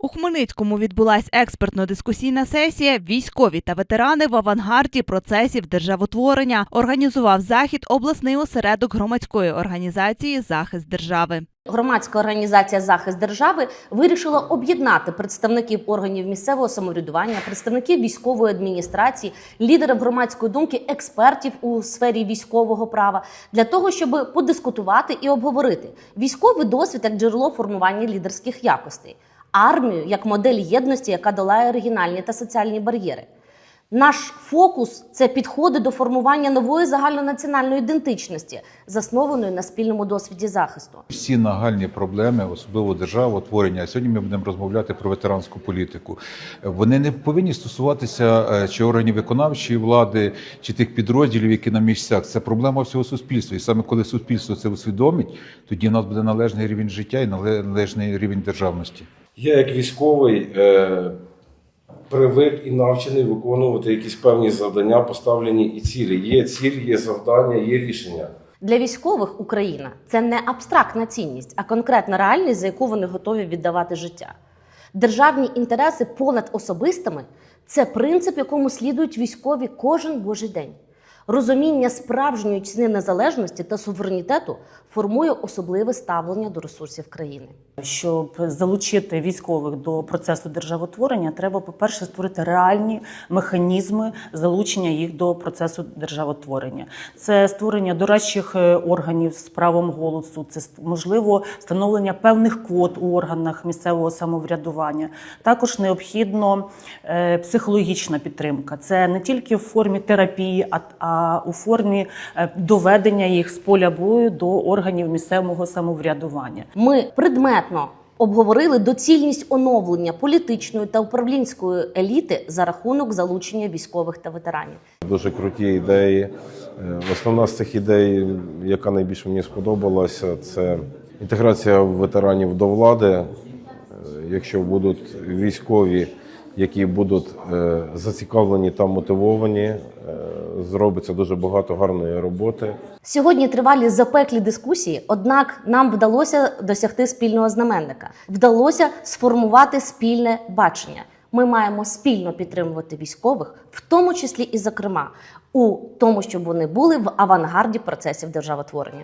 У Хмельницькому відбулась експертно-дискусійна сесія Військові та ветерани в авангарді процесів державотворення. Організував захід обласний осередок громадської організації Захист держави. Громадська організація Захист держави вирішила об'єднати представників органів місцевого самоврядування, представників військової адміністрації, лідерів громадської думки, експертів у сфері військового права для того, щоб подискутувати і обговорити військовий досвід як джерело формування лідерських якостей, армію як модель єдності, яка долає оригінальні та соціальні бар'єри. Наш фокус це підходи до формування нової загальнонаціональної ідентичності, заснованої на спільному досвіді захисту. Всі нагальні проблеми, особливо державотворення. Сьогодні ми будемо розмовляти про ветеранську політику. Вони не повинні стосуватися е, чи органів виконавчої влади, чи тих підрозділів, які на місцях. Це проблема всього суспільства. І саме коли суспільство це усвідомить, тоді в нас буде належний рівень життя і належний рівень державності. Я як військовий е, привик і навчений виконувати якісь певні завдання, поставлені і цілі. Є ціль, є завдання, є рішення. Для військових Україна це не абстрактна цінність, а конкретна реальність, за яку вони готові віддавати життя. Державні інтереси понад особистими це принцип, якому слідують військові кожен божий день. Розуміння справжньої ціни незалежності та суверенітету формує особливе ставлення до ресурсів країни. Щоб залучити військових до процесу державотворення, треба, по-перше, створити реальні механізми залучення їх до процесу державотворення. Це створення дорадчих е, органів з правом голосу, це можливо встановлення певних квот у органах місцевого самоврядування. Також необхідно е, психологічна підтримка. Це не тільки в формі терапії, а, а у формі е, доведення їх з поля бою до органів місцевого самоврядування. Ми предметно обговорили доцільність оновлення політичної та управлінської еліти за рахунок залучення військових та ветеранів. Дуже круті ідеї. Е, Основна з цих ідей, яка найбільше мені сподобалася, це інтеграція ветеранів до влади. Е, Якщо будуть військові, які будуть зацікавлені та мотивовані, зробиться дуже багато гарної роботи. Сьогодні тривалі запеклі дискусії, однак нам вдалося досягти спільного знаменника. Вдалося сформувати спільне бачення. Ми маємо спільно підтримувати військових, в тому числі і зокрема у тому, щоб вони були в авангарді процесів державотворення.